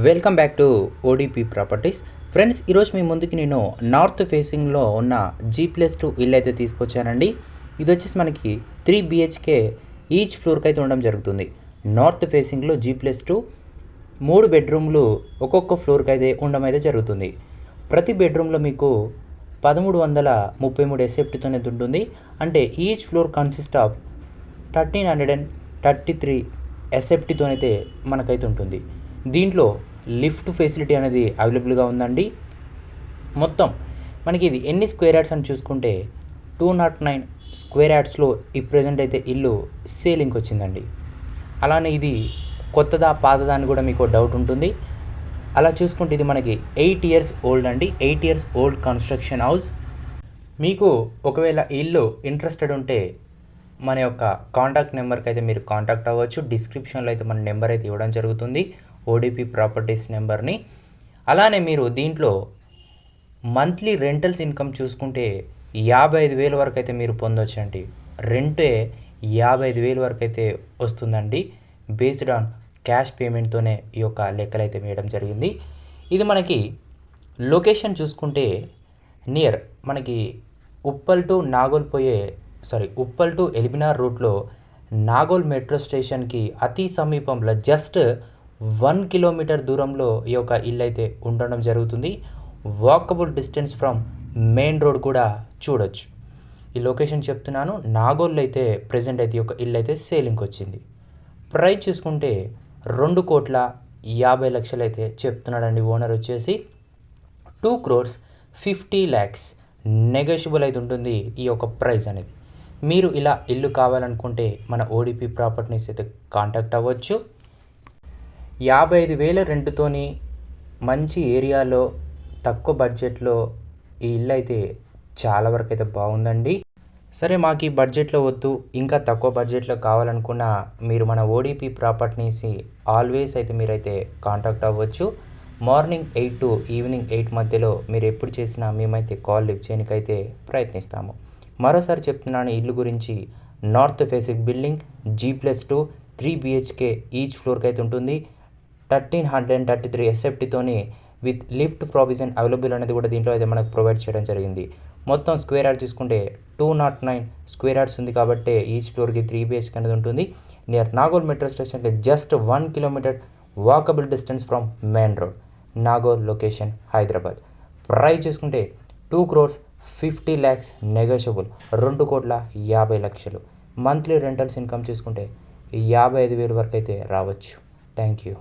Welcome back to ODP properties friends ఈరోజు మీ ముందుకి నేను నార్త్ ఫేసింగ్లో ఉన్న జీ ప్లస్ టూ ఇల్లు అయితే తీసుకొచ్చానండి. ఇది వచ్చేసి మనకి త్రీ బిహెచ్కే ఈచ్ ఫ్లోర్కి అయితే ఉండడం జరుగుతుంది. నార్త్ ఫేసింగ్లో జీ ప్లస్ టూ మూడు బెడ్రూమ్లు ఒక్కొక్క ఫ్లోర్కి అయితే ఉండడం అయితే జరుగుతుంది. ప్రతి బెడ్రూమ్లో మీకు పదమూడు వందల ముప్పై మూడు ఎసెప్ట్తోనే ఉంటుంది. అంటే each floor consist of thirteen hundred and thirty three ఎస్ఎఫ్టీతో మనకైతే ఉంటుంది. దీంట్లో లిఫ్ట్ ఫెసిలిటీ అనేది అవైలబుల్గా ఉందండి. మొత్తం మనకి ఇది ఎన్ని స్క్వేర్ యార్డ్స్ అని చూసుకుంటే టూ నాట్ నైన్ స్క్వేర్ యార్డ్స్లో ఈ ప్రజెంట్ అయితే ఇల్లు సేలింగ్కి వచ్చిందండి. అలానే ఇది కొత్తదా పాతదా అని కూడా మీకు డౌట్ ఉంటుంది. అలా చూసుకుంటే ఇది మనకి ఎయిట్ ఇయర్స్ ఓల్డ్ అండి. Eight years old construction house. మీకు ఒకవేళ ఇల్లు ఇంట్రెస్టెడ్ ఉంటే మన యొక్క కాంటాక్ట్ నెంబర్కి అయితే మీరు కాంటాక్ట్ అవ్వచ్చు. డిస్క్రిప్షన్లో అయితే మన నెంబర్ అయితే ఇవ్వడం జరుగుతుంది. ఓడిపి ప్రాపర్టీస్ నెంబర్ని. అలానే మీరు దీంట్లో మంత్లీ రెంటల్స్ ఇన్కమ్ చూసుకుంటే యాభై ఐదు వేల వరకు అయితే మీరు పొందొచ్చు అండి రెంటే యాభై ఐదు వేల వరకు అయితే వస్తుందండి. బేస్డ్ ఆన్ క్యాష్ పేమెంట్తోనే ఈ యొక్క లెక్కలు అయితే వేయడం జరిగింది. ఇది మనకి లొకేషన్ చూసుకుంటే నియర్ మనకి ఉప్పల్ టు నాగోల్ పోయే సారీ ఉప్పల్ టు ఎలిబినార్ రూట్లో నాగోల్ మెట్రో స్టేషన్కి అతి సమీపంలో జస్ట్ వన్ కిలోమీటర్ దూరంలో ఈ యొక్క ఇల్లు అయితే ఉండడం జరుగుతుంది. Walkable distance from main road కూడా చూడొచ్చు. ఈ లొకేషన్ చెప్తున్నాను. నాగోల్లో అయితే ప్రజెంట్ అయితే ఈ ఇల్లు అయితే సేలింగ్కి వచ్చింది. ప్రైస్ చూసుకుంటే రెండు కోట్ల యాభై లక్షలు అయితే చెప్తున్నాడండి ఓనర్ వచ్చేసి. Two crores fifty lakhs negotiable అయితే ఉంటుంది ఈ యొక్క ప్రైస్ అనేది. మీరు ఇలా ఇల్లు కావాలనుకుంటే మన ఓడిపి ప్రాపర్టీస్ అయితే కాంటాక్ట్ అవ్వచ్చు. యాభై ఐదు వేల రెంట్తోని మంచి ఏరియాలో తక్కువ బడ్జెట్లో ఈ ఇల్లు అయితే చాలా వరకు అయితే బాగుందండి. సరే మాకు ఈ బడ్జెట్లో వద్దు ఇంకా తక్కువ బడ్జెట్లో కావాలనుకున్న మీరు మన ఓడిపి ప్రాపర్టీస్ని ఆల్వేస్ అయితే మీరైతే కాంటాక్ట్ అవ్వచ్చు. Morning eight to evening eight మధ్యలో మీరు ఎప్పుడు చేసినా మేమైతే కాల్ లిఫ్ట్ చేయడానికైతే ప్రయత్నిస్తాము. మరోసారి చెప్తున్నాను ఇల్లు గురించి north facing building G plus two three BHK each ఫ్లోర్కి అయితే ఉంటుంది. Thirteen hundred and thirty three ఎస్ఎఫ్టీతోని with lift provision available అనేది కూడా దీంట్లో అయితే మనకు ప్రొవైడ్ చేయడం జరిగింది. మొత్తం స్క్వేర్ యార్డ్ చూసుకుంటే two naught nine square yards ఉంది కాబట్టి ఈచ్ ఫ్లోర్కి త్రీ బిహెచ్కే అనేది ఉంటుంది. నియర్ నాగోల్ మెట్రో స్టేషన్కి just one kilometer walkable distance from main road Nagole location Hyderabad price చూసుకుంటే two crores fifty lakhs negotiable రెండు కోట్ల యాభై లక్షలు. మంత్లీ రెంటల్స్ ఇన్కమ్ చూసుకుంటే యాభై ఐదు వేలు వరకు అయితే రావచ్చు. Thank you